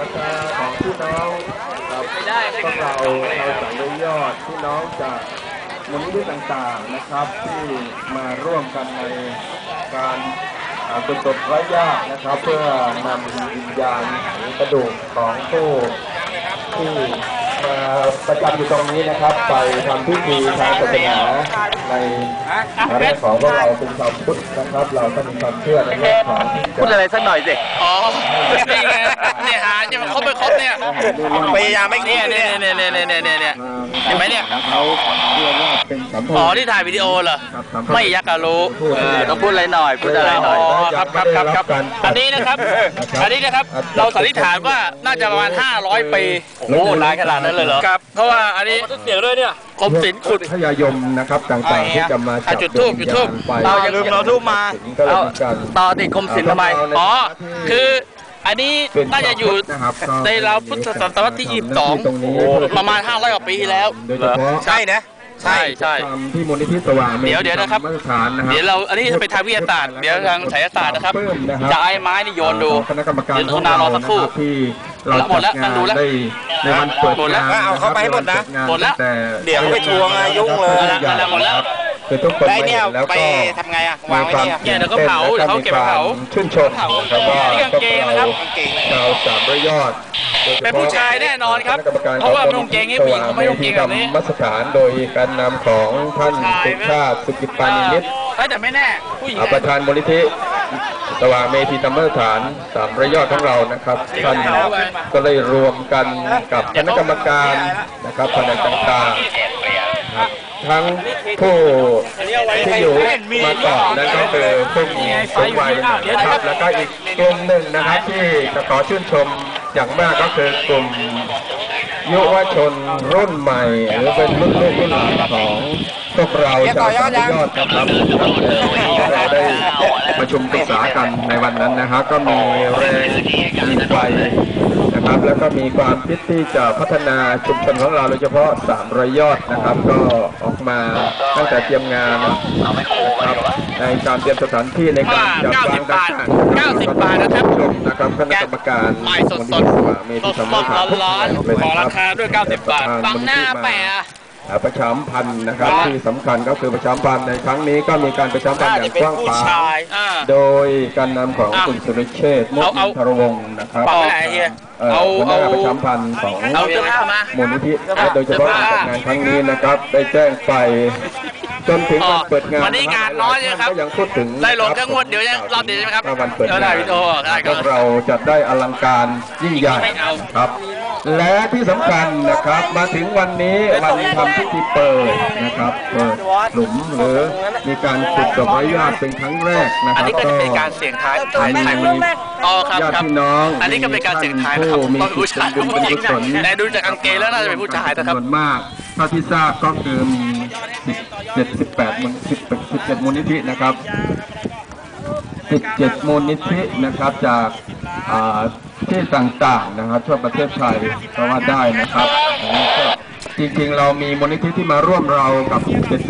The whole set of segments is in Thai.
ศรัทธาของพี่น้องครับพวกเราเราสามยอดพี่น้องจากมูลนิธิต่างๆนะครับ ที่มาร่วมกันในการอ่ากุศลไร้ญาตินะครับ เพื่อนำวิญญาณหรือกระดูกของผู้ที่มาประจำอยู่ตรงนี้นะครับ ไปทำพิธีทางศาสนาในเรื่องของพวกเราเป็นชาวพุทธนะครับ เราก็มีความเชื่อในเรื่องของพูดอะไรสักหน่อยสิอ๋อ เนี่ยหาจะมาครบไปครบเนี่ยพยายามไม่เนี่ยเนี่ยเนี่ยเนี่ยเนี่ยเนี่ยเนี่ยเห็นไหมเนี่ยเขาเชื่อว่าเป็นสัมพันอ๋อธ์ที่ถ่ายวิดีโอเหรอครับสัมพันธ์ไม่ยักกะรู้เออต้องพูดอะไรหน่อยพูดอะไรหน่อยอ๋อครับครับครับครับอันนี้นะครับ อันนี้นะครับเราสันนิษฐานว่าน่าจะประมาณ 500 ปีโอ้โหนานขนาดนั้นเลยเหรอครับเพราะว่าอันนี้เสียงด้วยเนี่ยกรมศิลป์ขุดพยายมนะครับต่างๆที่จะมาอะจุดธูปจุดธูปไปเอาอย่าลืมเราธูปมาก็เลยเอามีการต่อติดคมศิลป์ทำไมอ๋อคือ อันนี้น่าจะอยู่นะครับก็ในราวพุทธศตวรรษที่ตรงนี้22 ประมาณ 500กว่าปีที่แล้วโดยเฉพาะใช่นะใช่ใช่ตามที่มูลนิธิสว่างเดี๋ยวเดี๋ยวนะครับมาตรฐานนะครับ เดี๋ยวเราอันนี้เป็นทางวิทยาศาสตร์เดี๋ยวทางไสยศาสตร์นะครับจะเอาไอ้ไม้นี่โยนดูคณะกรรมการเดี๋ยวคุณนารอสักครู่ที่เราหมดแล้วจัดงานดูแล้วได้ในวันเปิดหมดแล้วงานเอาเข้าไปให้หมดนะใวัหมดแล้วจังานเดี๋ยวเขาไปทวงอายุเลยทุกอย่างหมดแล้ว คือทุกคนได้เนี่ยมาห็แล้วไปก็ทำไงอะวางไว้เนี่ยเนี่ยเดี๋ยวก็เผาเดี๋ยวเขาเก็บไปเผาชื่นชมนะครับว่านี่กางเกงนะครับกางเกง ชาวสามร้อยยอดโดยฉพาะเป็นผู้ชายแน่นอนครับคณะกรรมการเพราะว่าไม่ต้องเกรงให้ผู้หญิงเขาไม่ต้องเกรงแบบนี้มัสถานโดยการนำของท่านสุชาติสุกิจปานิมิตร เอ้ยแต่ไม่แน่ผู้หญิงอ่าประธานมูลนิธิสว่างเมธีธรรมสถานสามระยอดของเรานะครับท่านก็เลยรวมกันกับคณะกรรมการนะครับแผนกต่างๆครับ ทั้งผู้ที่อยู่มาก่อนนั่นก็คือผู้มีสูงวัยนะครับ แล้วก็อีกกลุ่มหนึ่งนะครับ ที่จะขอชื่นชมอย่างมากก็คือกลุ่มยุวชนรุ่นใหม่ หรือเป็นรุ่นลูกรุ่นหลานของ พวกเราชาวสามยอดนะครับเราได้ประชุมปรึกษากันในวันนั้นนะครับก็มีแรงมีไฟนะครับ แล้วก็มีความคิดที่จะพัฒนาชุมชนของเราโดยเฉพาะสามรอยยอดนะครับ ก็ออกมาตั้งแต่เตรียมงานนะครับในการเตรียมสถานที่ในการจัดวางต่างๆ90 บาทนะครับชมนะครับคณะกรรมการใหม่สดๆมูลนิธิสว่างเมสธีดธรรมสสดถานทุกร้อนแห่งเลยๆขอนะราครับคาด้วย 90 บาท ฟังหน้าแปะอ่า ประชาสัมพันธ์นะครับ ที่สำคัญก็คือประชาสัมพันธ์ในครั้งนี้ก็มีการประชาสัมพันธ์อย่างกว้างขวางอ่าโดยการนำของอะคุณสุรเชษฐ์มุเอากเอาทรวงศ์นะครับปรับไปไหนเฮียเอ่อเอาหัวหเอาน้าประชาสัมพันธ์ของเอาเสื้อผ้ามามูลนิธิและโดยเฉพาะการจัดงานครั้งนี้นะครับ ได้แจ้งไปจนถึงวันเปิดงานวันนี้งานน้อยใช่ไหมครับก็ยังพูดถึงได้ลงแค่งวดเดียวยังรอบเดียวใช่ไหมครับว่าวันเปิดเดี๋ยวงาได้นวิดีโอได้คพรับวกเราจัดได้อลังการยิ่งใหญ่ไม่เอาครับ และที่สำคัญนะครับมาถึงวันนี้วันทำพิธีเปิดนะครับเปิดหลุมหรือมีการขุดศพไร้ญาติเป็นครั้งแรกนะคอันรับนี้ก็จะเป็นการเสี่ยงทายทายทายมีอ๋อครับญาติครับพี่น้อง อันนี้ก็เป็นการเสี่ยงทายนะครับผู้มีต้องผู้ชายจิตเป็นบุญกุศลแต่ดูจากกางเกงแล้วน่าจะเป็นผู้ชายนะครับจำนวนมากเท่าที่ทราบก็คือมี17 18มูล10 17มูลนิธินะครับ 17มูลนิธินะครับจาก ที่ต่างๆนะครับทั่วประเทศไทยก็ว่าได้นะครับอันนี้ก็จริงๆ เรามีมูลนิธิที่มาร่วมเรากับ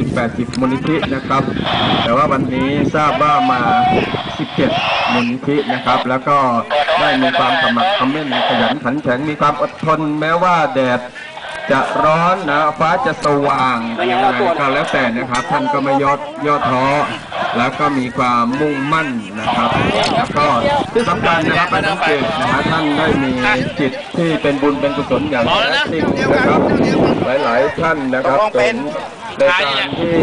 70-80 มูลนิธินะครับ แต่ว่าวันนี้ทราบว่ามา 17 มูลนิธินะครับ แล้วก็ได้มีความขมักเขม้นขยันขันแข็งมีความอดทนแม้ว่าแดดจะร้อนนะฟ้าจะสว่างยังไงก็แล้วแต่นะครับ ท่านก็ไม่ย่อย่อท้อ แล้วก็มีความมุ่งมั่นนะครับ แล้วก็ที่สำคัญนะครับไปสังเกตนะฮะท่านได้มีจิตที่เป็นบุญเป็นกุศลอย่างแท้จริงนะครับ หลายๆท่านนะครับเป็นในการที่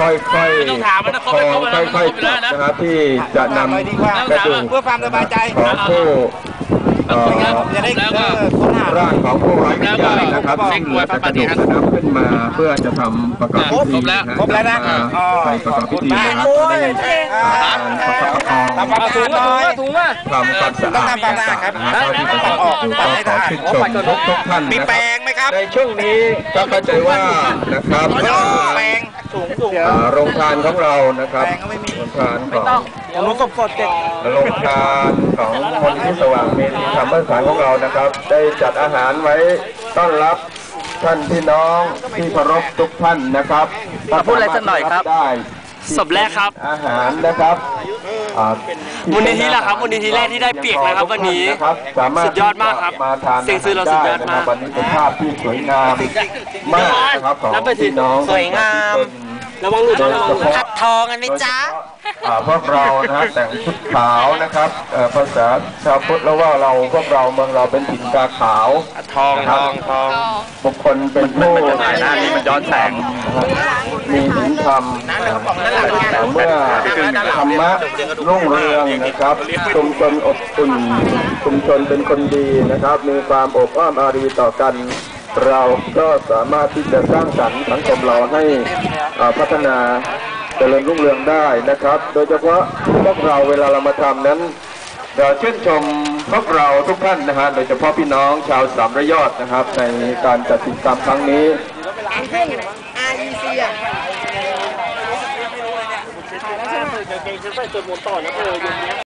ค่อยๆไม่องถามมันนะประคองครบไปค่อยๆนะครับที่จะนำดีกว่ากระดูกเพื่อความสบายใจของผู้ เอ่อจะได้แล้วก็เลิกค้นหาร่างของผู้ไร้วิญญาณนะครับแล้วก็ซึ่งเหลือแต่กระดูกนะครับขึ้นมาเพื่อจะทำประกอบพิธีครบแล้วนะครบแล้วนะมาอ๋อไปประกอบพิธีนะครับขอบก็คุณได้มากการประคับประคองทำความสะอาดหน่อยถุงมาทำความสะอาดต้องทำความสะอาดครับนะฮะเท่าที่จะทำอยู่ก็ขอชื่นชมทุกทุกๆท่านมีนะแปคลรับงไหมครับในช่วงนี้ก็เข้าใจว่านะครับแปลงสูงสูงอ่าโรงทานของเรานะครับแปลงก็ไม่มีโรงทานของผมรู้สดสดเด็กโรงทานของมูลนิธิสว่างเมธีธรรมสถานของเรานะครับ ได้จัดอาหารไว้ต้อนรับท่านพี่น้องที่เคารพทุกท่านนะครับพูดอะไรสักหน่อยครับ ได้ศพแรกครับ อาหารนะครับอ่ามูลนิธิล่ะครับมูลนิธิแรกที่ได้เปียกนะครับวันนี้นะครับสามารถสุดยอดมากครับมาทานเสียงซื้อเราสุดยอดมากไนะครับวันนี้เป็นภาพที่สวยงามมากนะครับของนับไปสิพี่น้องสวยงาม ระวังหลุดโดยระวังเฉหลุดพาะทับทองกันไหมจ๊ะอ่าพวกเรานะฮะแต่งชุดขาวนะครับเอ่อภาษาชาวพุทธแล้วว่าเราพวกเราเมืองเราเป็นถิ่นกาขาวทองนะครับทองทองบุคคลเป็นผู้มันจะถ่ายหน้านี่มันย้อนแสง มีศีลธรรมเมื่อธรรมะรุ่งเรืองนะครับชุมชนอบอุ่นชุมชนเป็นคนดีนะครับ มีความอบอ้อมอารีต่อกัน เราก็สามารถที่จะสร้างสรรค์สังคมเราให้พัฒนาเจริญรุ่งเรืองได้นะครับ โดยเฉพาะพวกเราเวลาเรามาทำนั้นเราชื่นชมพวกเราทุกท่านนะฮะโดยเฉพาะพี่น้องชาวสามระยอดนะครับ ในการจัดกิจกรรมครั้งนี้